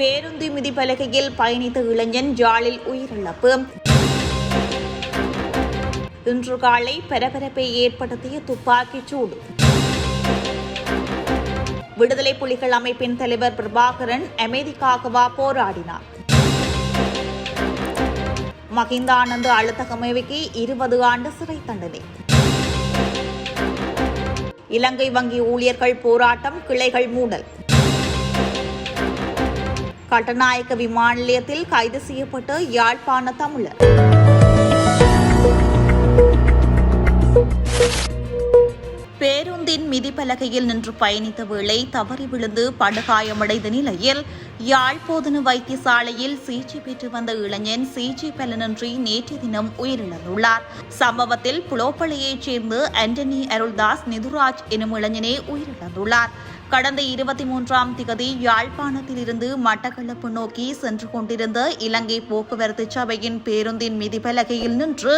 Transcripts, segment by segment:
பேருந்து மிதிப்பலகையில் பயணித்த இளைஞன் ஜாலில் உயிரிழப்பு. இன்று காலை பரபரப்பை ஏற்படுத்திய துப்பாக்கிச் சூடு. விடுதலை புலிகள் அமைப்பின் தலைவர் பிரபாகரன் அமைதிக்காகவா போராடினார். மகிந்தானந்து அழுத்தகமைவுக்கு இருபது ஆண்டு சிறை தண்டனை. இலங்கை வங்கி ஊழியர்கள் போராட்டம் கிளைகள் மூடல். கட்டநாயக்க விமான நிலையத்தில் கைது செய்யப்பட்ட யாழ்ப்பாண தமிழர் பேருந்தின் மிதிப்பலகையில் நின்று பயணித்த வேளை தவறி விழுந்து படுகாயமடைந்த நிலையில் யாழ்ப்போதனு வைத்தியசாலையில் சிகிச்சை பெற்று வந்த இளைஞன் சிகிச்சை பலனின்றி நேற்று தினம் உயிரிழந்துள்ளார். சம்பவத்தில் புலோப்பளையைச் சேர்ந்த ஆண்டனி அருள்தாஸ் நிதுராஜ் எனும் இளைஞனே உயிரிழந்துள்ளார். கடந்த இருபத்தி மூன்றாம் திகதி யாழ்ப்பாணத்திலிருந்து மட்டக்களப்பு நோக்கி சென்று கொண்டிருந்த இலங்கை போக்குவரத்து சபையின் பேருந்தின் மிதிப்பலகையில் நின்று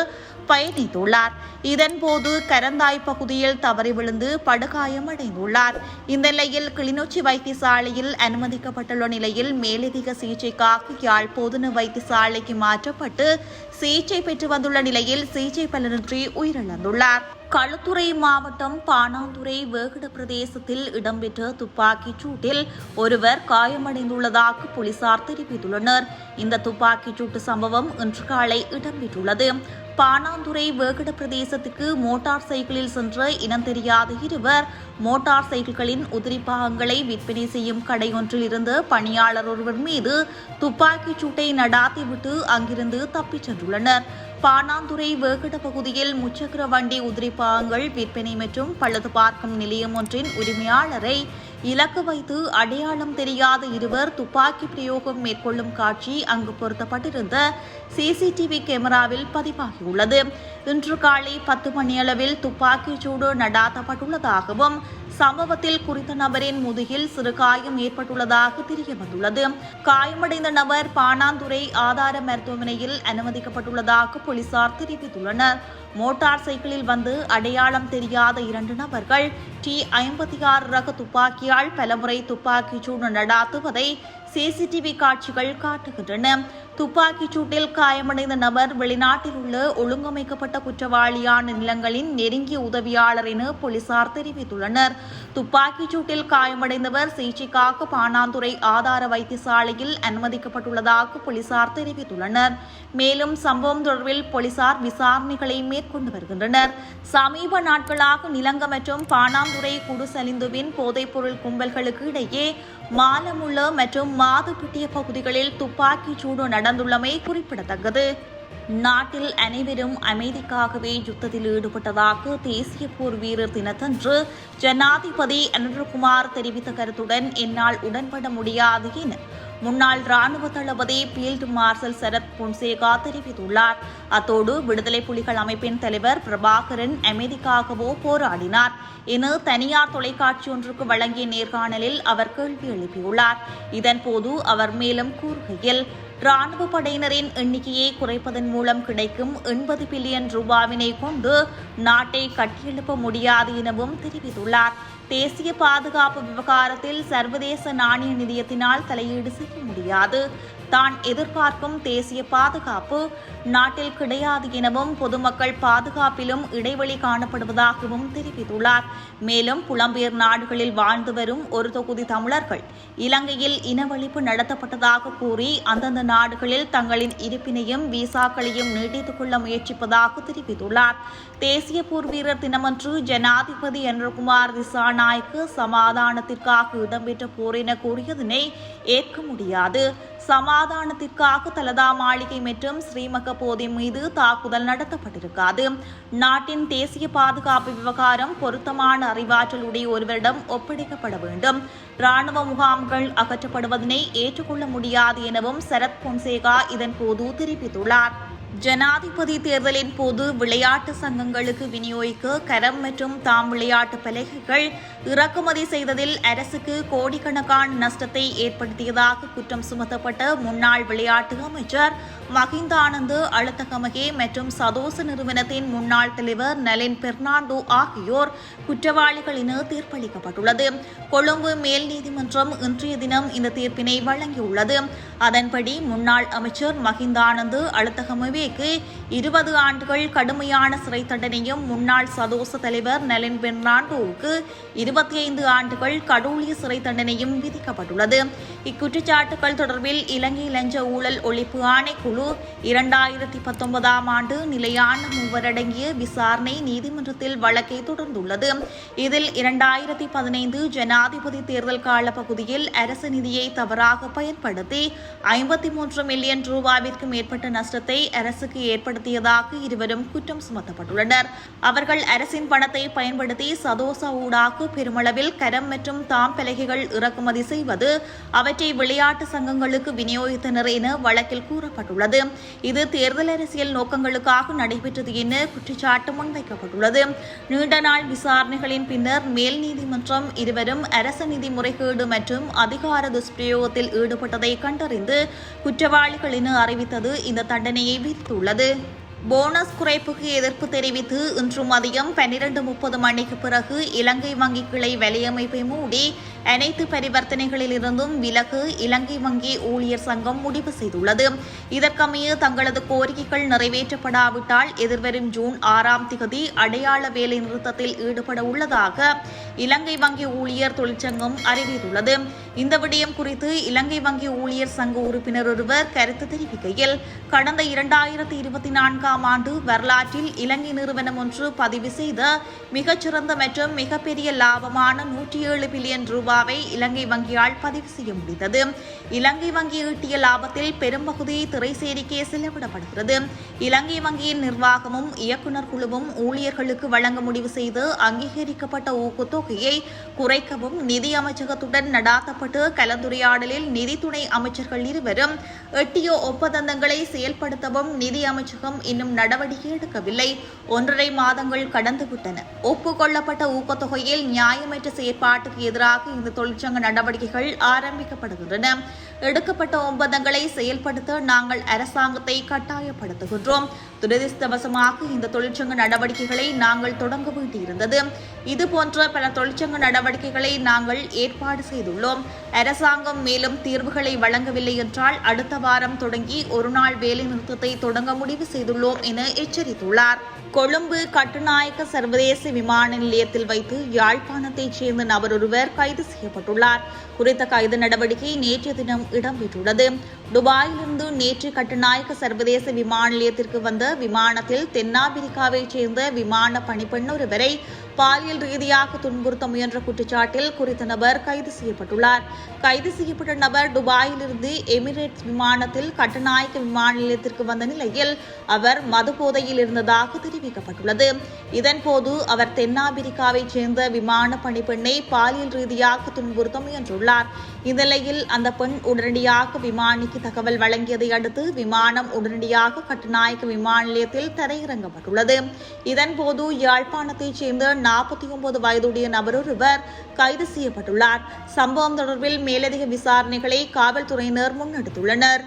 பயணித்துள்ளார். இதன்போது கரந்தாய் பகுதியில் தவறி விழுந்து படுகாயமடைந்துள்ளார் இந்த நிலையில் கிளிநொச்சி வைத்தியசாலையில் அனுமதிக்கப்பட்டுள்ள நிலையில் மேலதிக சிகிச்சைக்காக யாழ் பொதுன வைத்தியசாலைக்கு மாற்றப்பட்டு சிகிச்சை பெற்று வந்துள்ள நிலையில் சிகிச்சை பலனின்றி உயிரிழந்துள்ளார். களுத்துறை மாவட்டம் பாணாந்துறை வேகட பிரதேசத்தில் இடம்பெற்ற துப்பாக்கிச் சூட்டில் ஒருவர் காயமடைந்துள்ளதாக போலீசார் தெரிவித்துள்ளனர். இந்த துப்பாக்கிச் சூட்டு சம்பவம் இன்று காலை இடம்பெற்றுள்ளது. பாணாந்துறை வேகட பிரதேசத்துக்கு மோட்டார் சைக்கிளில் சென்ற இனம் தெரியாத இருவர் மோட்டார் சைக்கிள்களின் உதிரி பாகங்களை விற்பனை செய்யும் கடை ஒன்றில் இருந்து பணியாளர் ஒருவர் மீது துப்பாக்கிச் சூட்டை நடாத்திவிட்டு அங்கிருந்து தப்பிச் சென்றுள்ளனர். பாணாந்துறை வேகட பகுதியில் முச்சக்கர வண்டி உதிரி பாகங்கள் விற்பனை மற்றும் பழுது பார்க்கும் நிலையம் ஒன்றின் உரிமையாளரை இலக்கு வைத்து அடையாளம் தெரியாத இருவர் துப்பாக்கி பிரயோகம் மேற்கொள்ளும் காட்சி அங்கு பொருத்தப்பட்டிருந்த சிசிடிவி கேமராவில் பதிவாகியுள்ளது. இன்று காலை பத்து மணியளவில் துப்பாக்கிச் சூடு நடாத்தப்பட்டுள்ளதாகவும் சம்பவத்தில் குறித்த நபரின் முதுகில் சிறு காயம் ஏற்பட்டுள்ளதாக தெரிய வந்துள்ளது காயமடைந்த நபர் பாணாந்துறை ஆதார மருத்துவமனையில் அனுமதிக்கப்பட்டுள்ளதாக போலீசார் தெரிவித்துள்ளனர். மோட்டார் சைக்கிளில் வந்து அடையாளம் தெரியாத இரண்டு நபர்கள் டி ஐம்பத்தி ஆறு ரக துப்பாக்கியால் பலமுறை துப்பாக்கிச் சூடு நடாத்துவதை சிசிடிவி காட்சிகள் காட்டுகின்றன. துப்பாக்கிச் சூட்டில் காயமடைந்த நபர் வெளிநாட்டில் உள்ள ஒழுங்கமைக்கப்பட்ட குற்றவாளியான நிலங்களின் நெருங்கிய உதவியாளர் என போலீசார் தெரிவித்துள்ளனர். துப்பாக்கிச் சூட்டில் காயமடைந்தவர் சிகிச்சைக்காக பாணாந்துறை ஆதார வைத்தியசாலையில் அனுமதிக்கப்பட்டுள்ளதாக போலீசார் தெரிவித்துள்ளனர். மேலும் சம்பவம் தொடர்பில் போலீசார் விசாரணைகளை மேற்கொண்டு வருகின்றனர். சமீப நாட்களாக நிலங்க மற்றும் பாணாந்துறை குடுசலிந்துவின் போதைப்பொருள் கும்பல்களுக்கு இடையே மாலமுள்ள மற்றும் மாதுப்பிட்டிய பகுதிகளில் துப்பாக்கிச் சூடு நடந்துள்ளமை குறிப்பிடத்தக்கது. நாட்டில் அனைவரும் அமைதிக்காகவே யுத்தத்தில் ஈடுபட்டதாக தேசிய போர் வீரர் தினத்தன்று ஜனாதிபதி அனுரகுமார் தெரிவித்த கருத்துடன் என்னால் உடன்பட முடியாது என முன்னாள் ராணுவ தளபதி பீல்டு மார்ஷல் சரத் பொன்சேகா தெரிவித்துள்ளார். அத்தோடு விடுதலை புலிகள் அமைப்பின் தலைவர் பிரபாகரன் அமைதிக்காகவோ போராடினார். என தனியார் தொலைக்காட்சி ஒன்றுக்கு வழங்கிய நேர்காணலில் அவர் கேள்வி எழுப்பியுள்ளார். இதன்போது அவர் மேலும் கூறுகையில் ராணுவ படையினரின் எண்ணிக்கையை குறைப்பதன் மூலம் கிடைக்கும் எண்பது பில்லியன் ரூபாவினை கொண்டு நாட்டை கட்டியெழுப்ப முடியாது எனவும் தெரிவித்துள்ளார். தேசிய பாதுகாப்பு விவகாரத்தில் சர்வதேச நாணய நிதியத்தினால் தலையீடு செய்ய முடியாது. தான் எதிர்பார்க்கும் தேசிய பாதுகாப்பு நாட்டில் கிடையாது எனவும் பொதுமக்கள் பாதுகாப்பிலும் இடைவெளி காணப்படுவதாகவும் தெரிவித்துள்ளார். மேலும் புலம்பெயர் நாடுகளில் வாழ்ந்து வரும் ஒரு தொகுதி தமிழர்கள் இலங்கையில் இனவழிப்பு நடத்தப்பட்டதாக கூறி அந்தந்த நாடுகளில் தங்களின் இருப்பினையும் விசாக்களையும் நீட்டித்துக் கொள்ள முயற்சிப்பதாக தெரிவித்துள்ளார். தேசிய போர் வீரர் தினமன்று ஜனாதிபதி என்றகுமார் ஜனநாயக சமாதானத்திற்காக இடம்பெற்ற போர் என கூறியதனை ஏற்க முடியாது. சமாதானத்திற்காக தலதா மாளிகை மற்றும் ஸ்ரீமக போதை மீது தாக்குதல் நடத்தப்பட்டிருக்காது. நாட்டின் தேசிய பாதுகாப்பு விவகாரம் பொருத்தமான அறிவாற்றலுடைய ஒருவரிடம் ஒப்படைக்கப்பட வேண்டும். ராணுவ முகாம்கள் அகற்றப்படுவதனை ஏற்றுக்கொள்ள முடியாது எனவும் சரத் பொன்சேகா இதன்போது தெரிவித்துள்ளார். ஜனாதிபதி தேர்தலின் போது விளையாட்டு சங்கங்களுக்கு விநியோகிக்க கரம் மற்றும் தாம் விளையாட்டு பலகைகள் இறக்குமதி செய்ததில் அரசுக்கு கோடிக்கணக்கான நஷ்டத்தை ஏற்படுத்தியதாக குற்றம் சுமத்தப்பட்ட முன்னாள் விளையாட்டு அமைச்சர் மஹிந்த ஆனந்த் அழுத்தகமகே மற்றும் சதோச நிறுவனத்தின் முன்னாள் தலைவர் நலின் பெர்னாண்டோ ஆகியோர் குற்றவாளிகள் என தீர்ப்பளிக்கப்பட்டுள்ளது. கொழும்பு மேல் நீதிமன்றம் இன்றைய தினம் இந்த தீர்ப்பினை வழங்கியுள்ளது. அதன்படி முன்னாள் அமைச்சர் மஹிந்த ஆனந்த் அழுத்தகமவேக்கு இருபது ஆண்டுகள் கடுமையான சிறை தண்டனையும் முன்னாள் சதோச தலைவர் நலின் பெர்னாண்டோவுக்கு இருபத்தி ஐந்து ஆண்டுகள் கடூழிய சிறை தண்டனையும் விதிக்கப்பட்டுள்ளது. இக்குற்றச்சாட்டுகள் தொடர்பில் இலங்கை லஞ்ச ஊழல் ஒழிப்பு ஆணைக்குழு இரண்டாயிரத்தி பத்தொன்பதாம் ஆண்டு நிலையான மூவரடங்கிய விசாரணை நீதிமன்றத்தில் வழக்கை தொடர்ந்துள்ளது. இதில் இரண்டாயிரத்தி பதினைந்து ஜனாதிபதி தேர்தல் கால பகுதியில் அரசு நிதியை தவறாக பயன்படுத்தி ஐம்பத்தி மூன்று மில்லியன் ரூபாவிற்கு மேற்பட்ட நஷ்டத்தை அரசு அரசுக்கு ஏற்படுத்தியதாக இருவரும் குற்றம் சுமத்தப்பட்டுள்ளனர். அவர்கள் அரசின் பணத்தை பயன்படுத்தி சதோசா ஊடாக பெருமளவில் கரம் மற்றும் தாம் பலகைகள் இறக்குமதி செய்வது அவற்றை விளையாட்டு சங்கங்களுக்கு விநியோகித்தனர் என வழக்கில் கூறப்பட்டுள்ளது. இது தேர்தல் அரசியல் நோக்கங்களுக்காக நடைபெற்றது என குற்றச்சாட்டு முன்வைக்கப்பட்டுள்ளது. நீண்ட நாள் விசாரணைகளின் பின்னர் மேல் நீதிமன்றம் இருவரும் அரச நிதி முறைகேடு மற்றும் அதிகார துஷ்பிரயோகத்தில் ஈடுபட்டதை கண்டறிந்து குற்றவாளிகள் என அறிவித்தது. இந்த தண்டனையை விதித்துள்ளது போனஸ் குறைப்புக்கு எதிர்ப்பு தெரிவித்து இன்று மதியம் பன்னிரண்டு முப்பது மணிக்கு பிறகு இலங்கை வங்கி கிளை வலையமைப்பை மூடி அனைத்து பரிவர்த்தனைகளிலிருந்தும் விலகு இலங்கை வங்கி ஊழியர் சங்கம் முடிவு செய்துள்ளது. இதற்கமைய தங்களது கோரிக்கைகள் நிறைவேற்றப்படாவிட்டால் எதிர்வரும் ஜூன் ஆறாம் திகதி அடையாள வேலை நிறுத்தத்தில் ஈடுபட உள்ளதாக இலங்கை வங்கி ஊழியர் தொழிற்சங்கம் அறிவித்துள்ளது. இந்த விடயம் குறித்து இலங்கை வங்கி ஊழியர் சங்க உறுப்பினர் ஒருவர் கருத்து தெரிவிக்கையில் கடந்த இரண்டாயிரத்தி இருபத்தி நான்காம் ஆண்டு வரலாற்றில் இலங்கை நிறுவனம் ஒன்று பதிவு செய்த மிகச்சிறந்த மற்றும் மிகப்பெரிய லாபமான நூற்றி ஏழு பில்லியன் ரூபாவை இலங்கை வங்கியால் பதிவு செய்ய முடிந்தது. இலங்கை வங்கி ஈட்டிய லாபத்தில் பெரும்பகுதி திரைசேரிக்கே செலவிடப்படுகிறது. இலங்கை வங்கியின் நிர்வாகமும் இயக்குநர் குழுவும் ஊழியர்களுக்கு வழங்க முடிவு செய்து அங்கீகரிக்கப்பட்ட ஊக்கத்தொகையை குறைக்கவும் நிதி அமைச்சகத்துடன் நடாத்தப்பட்டு கலந்துரையாடலில் நிதி அமைச்சர்கள் இருவரும் எட்டிய ஒப்பந்தங்களை செயல்படுத்தவும் நிதி அமைச்சகம் இன்னும் நடவடிக்கை எடுக்கவில்லை. ஒன்றரை மாதங்கள் கடந்துவிட்டன. ஒப்புக்கொள்ளப்பட்ட ஊக்கத்தொகையில் நியாயமற்ற செயற்பாட்டுக்கு எதிராக இந்த தொழிற்சங்க நடவடிக்கைகள் ஆரம்பிக்கப்படுகின்றன. எடுக்கப்பட்ட ஒப்பந்தங்களை செயல்படுத்த நாங்கள் அரசாங்கத்தை கட்டாயப்படுத்துகின்றோம். துரதிருஷ்டவசமாக இந்த தொழிற்சங்க நடவடிக்கைகளை நாங்கள் தொடங்க வேண்டியிருந்தது. இதுபோன்ற பல தொழிற்சங்க நடவடிக்கைகளை நாங்கள் ஏற்பாடு செய்துள்ளோம். அரசாங்கம் மேலும் தீர்வுகளை வழங்கவில்லை என்றால் அடுத்த வாரம் தொடங்கி ஒருநாள் வேலை நிறுத்தத்தை தொடங்க முடிவு செய்துள்ளோம் என எச்சரித்துள்ளார். கொழும்பு கட்டுநாயக்க சர்வதேச விமான நிலையத்தில் வைத்து யாழ்ப்பாணத்தைச் சேர்ந்த நபர் ஒருவர் கைது செய்யப்பட்டுள்ளார். குறித்த கைது நடவடிக்கை நேற்றைய தினம் இடம்பெற்றுள்ளது. துபாயிலிருந்து நேற்று கட்டுநாயக்க சர்வதேச விமான நிலையத்திற்கு வந்த விமானத்தில் தென்னாப்பிரிக்காவைச் சேர்ந்த விமான பணிப்பெண் ஒருவரை பாலியல் ரீதியாக துன்புறுத்த முயன்ற குற்றச்சாட்டில் குறித்த நபர் கைது செய்யப்பட்டுள்ளார். கைது செய்யப்பட்ட நபர் துபாயிலிருந்து எமிரேட்ஸ் விமானத்தில் கட்டுநாயக்க விமான நிலையத்திற்கு வந்த நிலையில் அவர் மது போதையில் இருந்ததாக தெரிவிக்கப்பட்டுள்ளது. இதன்போது அவர் தென்னாப்பிரிக்காவைச் சேர்ந்த விமான பணிப்பெண்ணை பாலியல் ரீதியாக துன்புறுத்த முயன்றுள்ளார். இந்நிலையில் அந்த பெண் உடனடியாக விமானிக்கு தகவல் வழங்கியதை அடுத்து விமானம் உடனடியாக கட்டுநாயக்க விமான நிலையத்தில் தரையிறங்கப்பட்டுள்ளது. இதன்போது யாழ்ப்பாணத்தைச் சேர்ந்த நாற்பத்தி ஒன்பது வயதுடைய நபரொருவர் கைது செய்யப்பட்டுள்ளார். சம்பவம் தொடர்பில் மேலதிக விசாரணைகளை காவல்துறையினர் முன்னெடுத்துள்ளனர்.